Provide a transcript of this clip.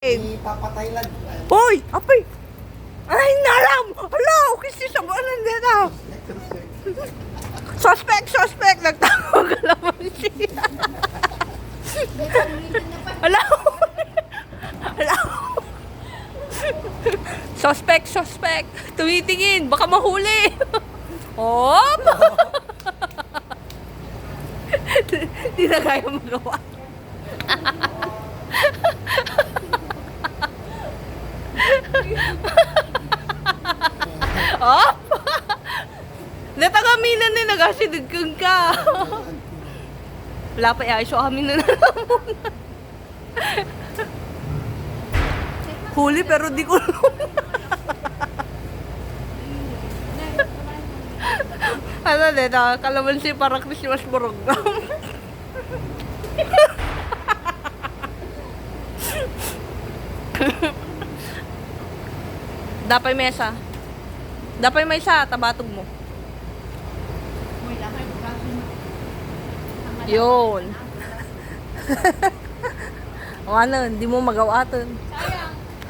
Ipapatay lang. Hoy! Apay! Ay, naram! Hala! Kasi sa buwanan dito! Suspect! Suspect! Nagtago ka naman siya! Hala! Hala! Suspect! Suspect! Tumitingin! Baka mahuli! Hop! Hindi na kaya magawa. Hop! Natagaminan ni nagasidid kang ka. Wala pa so amin na muna. Huli pero di ko Ano din, ah, kalamansi parang Christmas program. Dapay mesa. Dapay may isa, tabatog mo. Yun. o ano, hindi mo magawa ito.